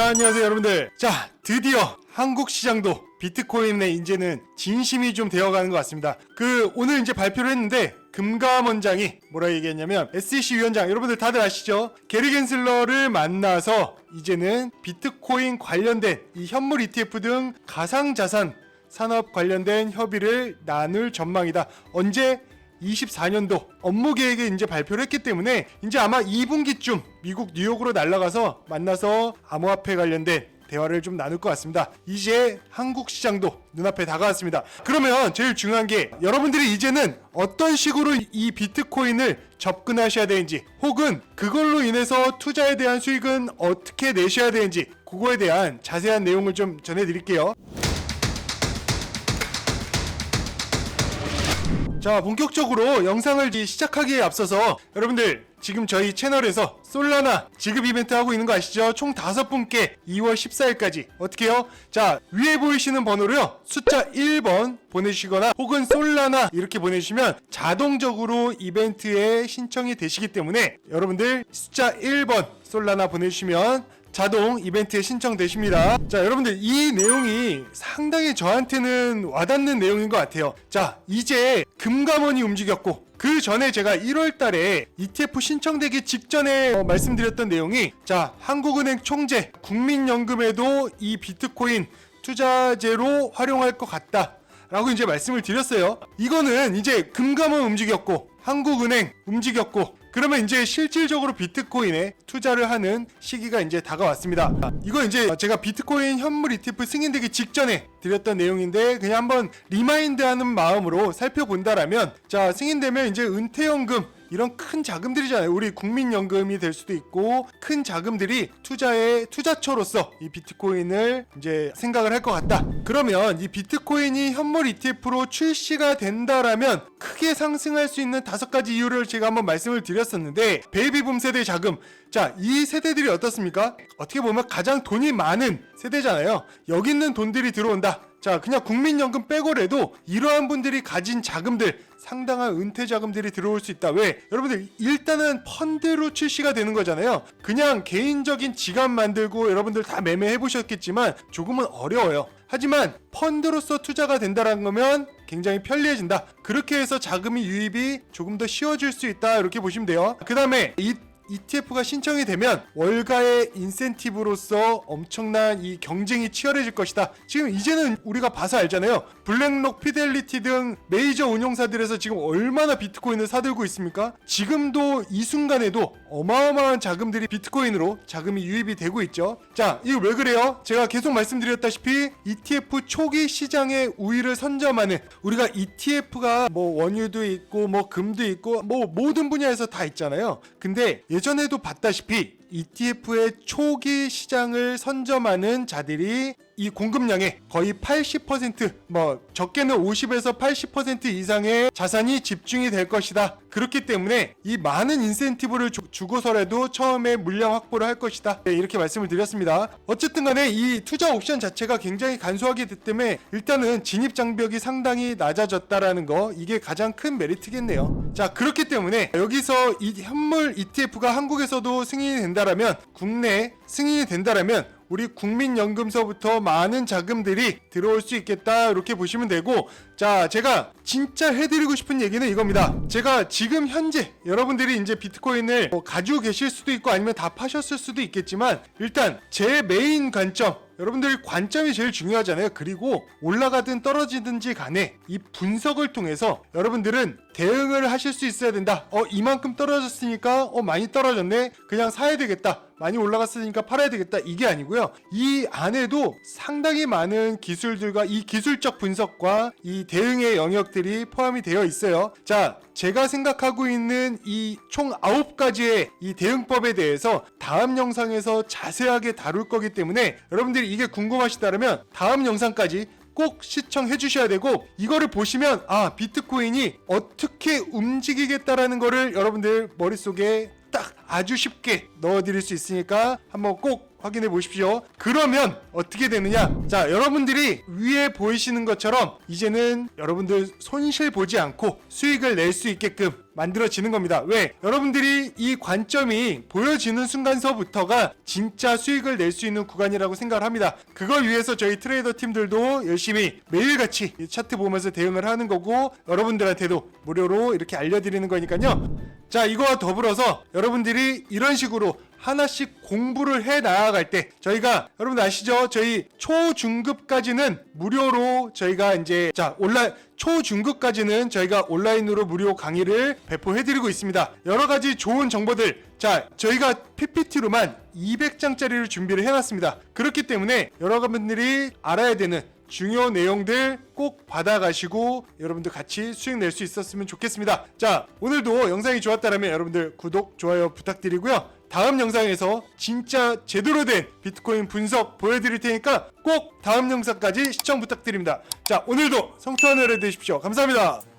자, 안녕하세요, 여러분들. 자, 드디어 한국 시장도 비트코인의 이제는 진심이 좀 되어가는 것 같습니다. 그 오늘 이제 발표를 했는데 금감 원장이 뭐라 얘기했냐면 SEC 위원장 여러분들 다들 아시죠? 게리 겐슬러를 만나서 이제는 비트코인 관련된 이 현물 ETF 등 가상 자산 산업 관련된 협의를 나눌 전망이다. 언제 24년도 업무 계획을 이제 발표를 했기 때문에 이제 아마 2분기쯤 미국 뉴욕으로 날아가서 만나서 암호화폐 관련된 대화를 좀 나눌 것 같습니다. 이제 한국 시장도 눈앞에 다가왔습니다. 그러면 제일 중요한 게 여러분들이 이제는 어떤 식으로 이 비트코인을 접근하셔야 되는지 혹은 그걸로 인해서 투자에 대한 수익은 어떻게 내셔야 되는지 그거에 대한 자세한 내용을 좀 전해드릴게요. 자 본격적으로 영상을 시작하기에 앞서서 여러분들 지금 저희 채널에서 솔라나 지급 이벤트 하고 있는 거 아시죠? 총 다섯 분께 2월 14일까지 어떻게요? 자 위에 보이시는 번호로요 숫자 1번 보내주시거나 혹은 솔라나 이렇게 보내주시면 자동적으로 이벤트에 신청이 되시기 때문에 여러분들 숫자 1번 솔라나 보내주시면 자동 이벤트에 신청되십니다. 자, 여러분들 이 내용이 상당히 저한테는 와닿는 내용인 것 같아요. 자, 이제 금감원이 움직였고 그 전에 제가 1월 달에 ETF 신청되기 직전에 어, 말씀드렸던 내용이 자, 한국은행 총재 국민연금에도 이 비트코인 투자제로 활용할 것 같다. 라고 이제 말씀을 드렸어요. 이거는 이제 금감원 움직였고 한국은행 움직였고 그러면 이제 실질적으로 비트코인에 투자를 하는 시기가 이제 다가왔습니다. 이거 이제 제가 비트코인 현물 ETF 승인되기 직전에 드렸던 내용인데 그냥 한번 리마인드하는 마음으로 살펴본다라면 자 승인되면 이제 은퇴연금 이런 큰 자금들이잖아요. 우리 국민연금이 될 수도 있고 큰 자금들이 투자의 투자처로서 이 비트코인을 이제 생각을 할 것 같다. 그러면 이 비트코인이 현물 ETF로 출시가 된다라면 크게 상승할 수 있는 다섯 가지 이유를 제가 한번 말씀을 드렸었는데 베이비붐 세대 자금 자, 이 세대들이 어떻습니까? 어떻게 보면 가장 돈이 많은 세대잖아요. 여기 있는 돈들이 들어온다. 자, 그냥 국민연금 빼고라도 이러한 분들이 가진 자금들 상당한 은퇴 자금들이 들어올 수 있다. 왜? 여러분들 일단은 펀드로 출시가 되는 거잖아요. 그냥 개인적인 지갑 만들고 여러분들 다 매매해 보셨겠지만 조금은 어려워요. 하지만 펀드로서 투자가 된다는 거면 굉장히 편리해진다. 그렇게 해서 자금이 유입이 조금 더 쉬워질 수 있다. 이렇게 보시면 돼요. 그 다음에 이 ETF가 신청이 되면 월가의 인센티브로서 엄청난 이 경쟁이 치열해질 것이다. 지금 이제는 우리가 봐서 알잖아요. 블랙록, 피델리티 등 메이저 운용사들에서 지금 얼마나 비트코인을 사들고 있습니까? 지금도 이 순간에도 어마어마한 자금들이 비트코인으로 자금이 유입이 되고 있죠. 자, 이거 왜 그래요? 제가 계속 말씀드렸다시피 ETF 초기 시장의 우위를 선점하는 우리가 ETF가 뭐 원유도 있고 뭐 금도 있고 뭐 모든 분야에서 다 있잖아요. 근데 예 전에도 봤다시피 ETF의 초기 시장을 선점하는 자들이 이 공급량의 거의 80%뭐 적게는 50에서 80% 이상의 자산이 집중이 될 것이다. 그렇기 때문에 이 많은 인센티브를 주, 주고서라도 처음에 물량 확보를 할 것이다. 네, 이렇게 말씀을 드렸습니다. 어쨌든 간에 이 투자 옵션 자체가 굉장히 간소하기 때문에 일단은 진입 장벽이 상당히 낮아졌다라는 거 이게 가장 큰 메리트겠네요. 자, 그렇기 때문에 여기서 이 현물 ETF가 한국에서도 승인이 된다라면 국내 승인이 된다라면 우리 국민연금서부터 많은 자금들이 들어올 수 있겠다 이렇게 보시면 되고 자 제가 진짜 해드리고 싶은 얘기는 이겁니다. 제가 지금 현재 여러분들이 이제 비트코인을 뭐 가지고 계실 수도 있고 아니면 다 파셨을 수도 있겠지만 일단 제 메인 관점 여러분들이 관점이 제일 중요하잖아요. 그리고 올라가든 떨어지든지 간에 이 분석을 통해서 여러분들은 대응을 하실 수 있어야 된다. 어, 이만큼 떨어졌으니까 어, 많이 떨어졌네. 그냥 사야 되겠다. 많이 올라갔으니까 팔아야 되겠다. 이게 아니고요. 이 안에도 상당히 많은 기술들과 이 기술적 분석과 이 대응의 영역들이 포함이 되어 있어요. 자, 제가 생각하고 있는 이 총 9가지의 이 대응법에 대해서 다음 영상에서 자세하게 다룰 거기 때문에 여러분들이 이게 궁금하시다면 다음 영상까지 꼭 시청해 주셔야 되고 이거를 보시면 아 비트코인이 어떻게 움직이겠다라는 거를 여러분들 머릿속에 딱 아주 쉽게 넣어드릴 수 있으니까 한번 꼭 확인해 보십시오. 그러면 어떻게 되느냐? 자, 여러분들이 위에 보이시는 것처럼 이제는 여러분들 손실 보지 않고 수익을 낼 수 있게끔 만들어지는 겁니다. 왜? 여러분들이 이 관점이 보여지는 순간서부터가 진짜 수익을 낼 수 있는 구간이라고 생각을 합니다. 그걸 위해서 저희 트레이더 팀들도 열심히 매일같이 이 차트 보면서 대응을 하는 거고 여러분들한테도 무료로 이렇게 알려드리는 거니까요. 자, 이거와 더불어서 여러분들이 이런 식으로 하나씩 공부를 해 나아갈 때 저희가 여러분 아시죠? 저희 초중급까지는 무료로 저희가 이제 자 온라인 초중급까지는 저희가 온라인으로 무료 강의를 배포해 드리고 있습니다. 여러 가지 좋은 정보들 자 저희가 PPT로만 200장짜리를 준비를 해 놨습니다. 그렇기 때문에 여러분들이 알아야 되는 중요 내용들 꼭 받아가시고 여러분들 같이 수익 낼 수 있었으면 좋겠습니다. 자, 오늘도 영상이 좋았다면 여러분들 구독, 좋아요 부탁드리고요. 다음 영상에서 진짜 제대로 된 비트코인 분석 보여드릴 테니까 꼭 다음 영상까지 시청 부탁드립니다. 자, 오늘도 성투한 하루 되십시오. 감사합니다.